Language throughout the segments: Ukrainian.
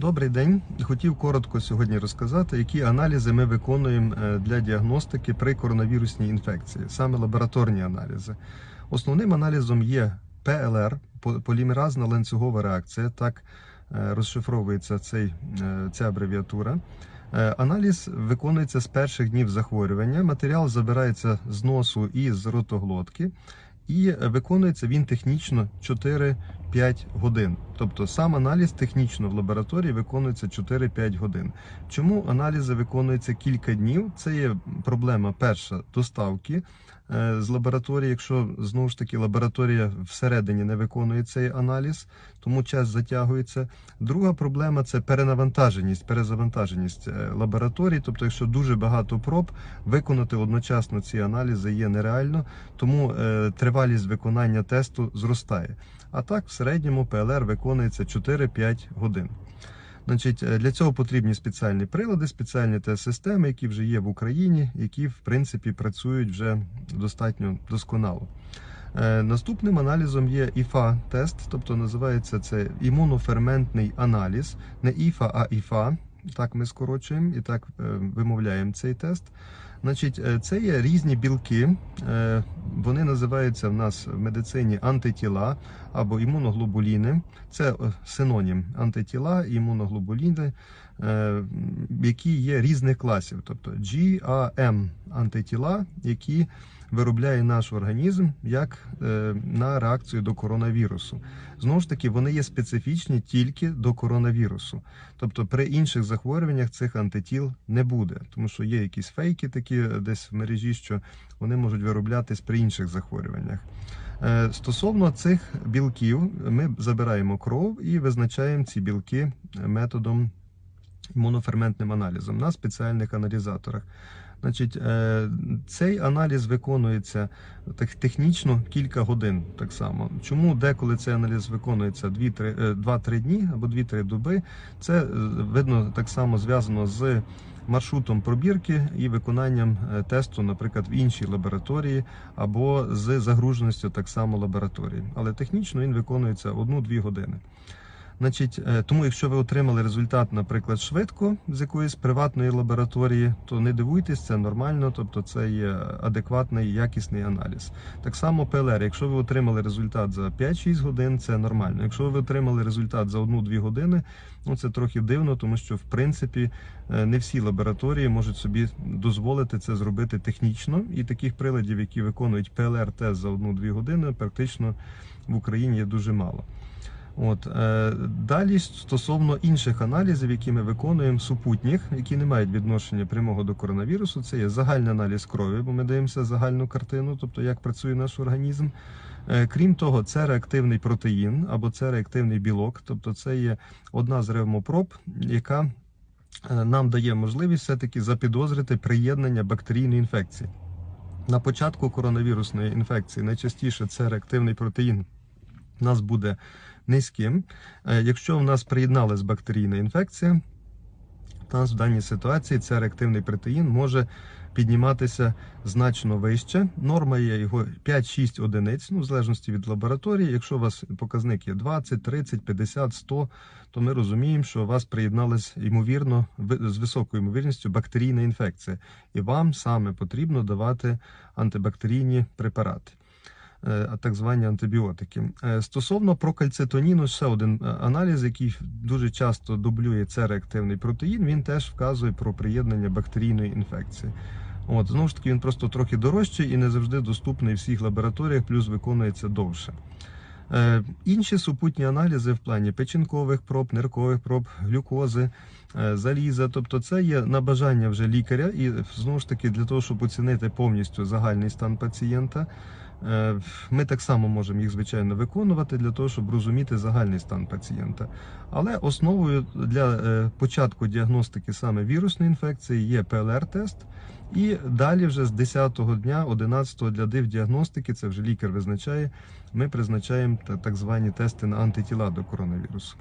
Добрий день. Хотів коротко сьогодні розказати, які аналізи ми виконуємо е, для діагностики при коронавірусній інфекції, саме лабораторні аналізи. Основним аналізом є ПЛР, полімеразна ланцюгова реакція. Так е, розшифровується цей, е, ця абревіатура. Аналіз виконується з перших днів захворювання. Матеріал забирається з носу і з ротоглотки, і виконується він технічно 4-5 годин. Тобто сам аналіз технічно в лабораторії виконується 4-5 годин. Чому аналізи виконуються кілька днів? Це є проблема перша доставки е, з лабораторії, якщо знову ж таки лабораторія всередині не виконує цей аналіз, тому час затягується. Друга проблема це перенавантаженість, перезавантаженість е, лабораторій. Тобто, якщо дуже багато проб, виконати одночасно ці аналізи є нереально, тому е, тривалість виконання тесту зростає. А так, в середньому ПЛР виконується 4-5 годин. Значить, е, для цього потрібні спеціальні прилади, спеціальні тест-системи, які вже є в Україні, які в принципі працюють вже достатньо досконало. Е, Наступним аналізом є ІФА-тест, тобто називається це імуноферментний аналіз, не ІФА, а ІФА. Так ми скорочуємо і так е, вимовляємо цей тест. Значить, е, це є різні білки. е, Вони називаються в нас в медицині антитіла або імуноглобуліни. Це е, синонім антитіла і імуноглобуліни, які є різних класів, тобто GAM антитіла, які виробляє наш організм як на реакцію до коронавірусу. Знову ж таки, вони є специфічні тільки до коронавірусу. Тобто при інших захворюваннях цих антитіл не буде, тому що є якісь фейки такі десь в мережі, що вони можуть вироблятись при інших захворюваннях. Е, Стосовно цих білків, ми забираємо кров і визначаємо ці білки методом імуноферментним аналізом на спеціальних аналізаторах. Значить, е, цей аналіз виконується технічно кілька годин. Так само. Чому деколи цей аналіз виконується 2-3 2-3 дні або 2-3 доби? Це е, видно так само зв'язано з маршрутом пробірки і виконанням е, тесту, наприклад, в іншій лабораторії або з загруженістю так само лабораторії. Але технічно він виконується 1-2 години. Значить, е, тому якщо ви отримали результат, наприклад, швидко з якоїсь приватної лабораторії, то не дивуйтесь, це нормально, тобто це є адекватний якісний аналіз. Так само ПЛР, якщо ви отримали результат за 5-6 годин, це нормально. Якщо ви отримали результат за 1-2 години, ну це трохи дивно, тому що в принципі е, не всі лабораторії можуть собі дозволити це зробити технічно, і таких приладів, які виконують ПЛР-тест за 1-2 години, практично в Україні є дуже мало. От е, далі стосовно інших аналізів, які ми виконуємо, супутніх, які не мають відношення прямого до коронавірусу, це є загальний аналіз крові, бо ми дивимося загальну картину, тобто як працює наш організм. Е, крім того, це реактивний протеїн або це реактивний білок, тобто це є одна з ревмопроб, яка е, нам дає можливість все-таки запідозрити приєднання бактерійної інфекції. На початку коронавірусної інфекції найчастіше це реактивний протеїн нас буде низьким. Е, Якщо у нас приєдналась бактерійна інфекція, у в даній ситуації цей реактивний протеїн може підніматися значно вище. Норма є його 5-6 одиниць, ну, в залежності від лабораторії. Якщо у вас показник є 20, 30, 50, 100, то ми розуміємо, що у вас приєдналась ймовірно з високою ймовірністю бактерійна інфекція, і вам саме потрібно давати антибактерійні препарати. Е, так звані антибіотики. Е, Стосовно прокальцитоніну, ще один е, аналіз, який дуже часто дублює це реактивний протеїн, він теж вказує про приєднання бактерійної інфекції. От, знову ж таки, він просто трохи дорожчий і не завжди доступний в всіх лабораторіях, плюс виконується довше. Е, інші супутні аналізи в плані печінкових проб, ниркових проб, глюкози, е, заліза. Тобто, це є на бажання вже лікаря, і знову ж таки для того, щоб оцінити повністю загальний стан пацієнта. Е, Ми так само можемо їх звичайно виконувати для того, щоб розуміти загальний стан пацієнта. Але основою для е, початку діагностики саме вірусної інфекції є ПЛР-тест. І далі, вже з 10-го дня, 11-го для див-діагностики, це вже лікар визначає, ми призначаємо так звані тести на антитіла до коронавірусу.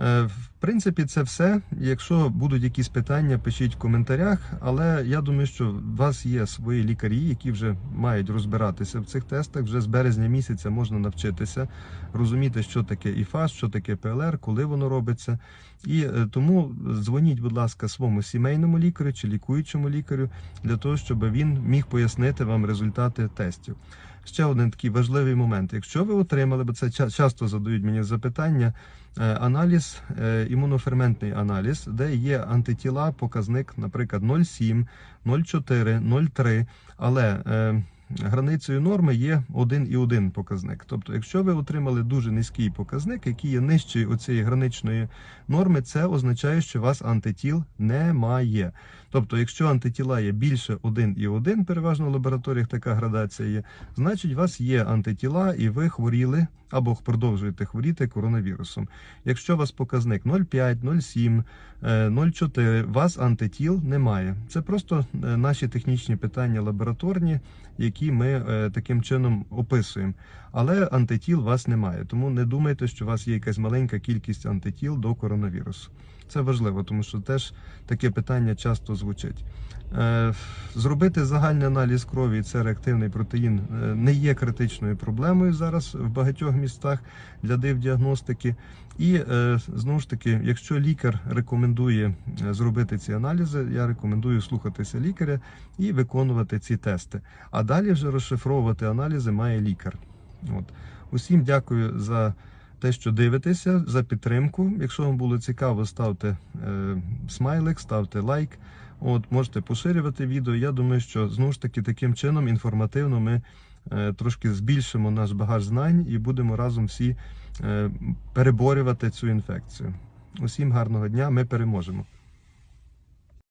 Е, в- принципі, це все. Якщо будуть якісь питання, пишіть в коментарях. Але я думаю, що у вас є свої лікарі, які вже мають розбиратися в цих тестах. Вже з березня місяця можна навчитися розуміти, що таке ІФАС, що таке ПЛР, коли воно робиться. І е, тому дзвоніть, будь ласка, своєму сімейному лікарю чи лікуючому лікарю для того, щоб він міг пояснити вам результати тестів. Ще один такий важливий момент. Якщо ви отримали, бо це ча- часто задають мені запитання, е, аналіз, е, імуноферментний аналіз, де є антитіла, показник, наприклад, 0,7, 0,4, 0,3, але е, границею норми є 1,1 показник. Тобто, якщо ви отримали дуже низький показник, який є нижчий оцієї граничної норми, це означає, що у вас антитіл немає. Тобто, якщо антитіла є більше 1,1, переважно в лабораторіях така градація є, значить у вас є антитіла і ви хворіли або продовжуєте хворіти коронавірусом. Якщо у вас показник 0,5, 0,7, е, 0,4, у вас антитіл немає. Це просто е, наші технічні питання лабораторні, які ми е, таким чином описуємо. Але антитіл у вас немає. Тому не думайте, що у вас є якась маленька кількість антитіл до коронавірусу. Це важливо, тому що теж таке питання часто звучить. Е, Зробити загальний аналіз крові, це реактивний протеїн, е, не є критичною проблемою зараз в багатьох містах для див-діагностики. І е, знову ж таки, якщо лікар рекомендує зробити ці аналізи, я рекомендую слухатися лікаря і виконувати ці тести. А далі вже розшифровувати аналізи має лікар. От. Усім дякую за те, що дивитеся, за підтримку. Якщо вам було цікаво, ставте е, смайлик, ставте лайк. От, можете поширювати відео. Я думаю, що знову ж таки таким чином інформативно ми е, трошки збільшимо наш багаж знань і будемо разом всі е, переборювати цю інфекцію. Усім гарного дня, ми переможемо.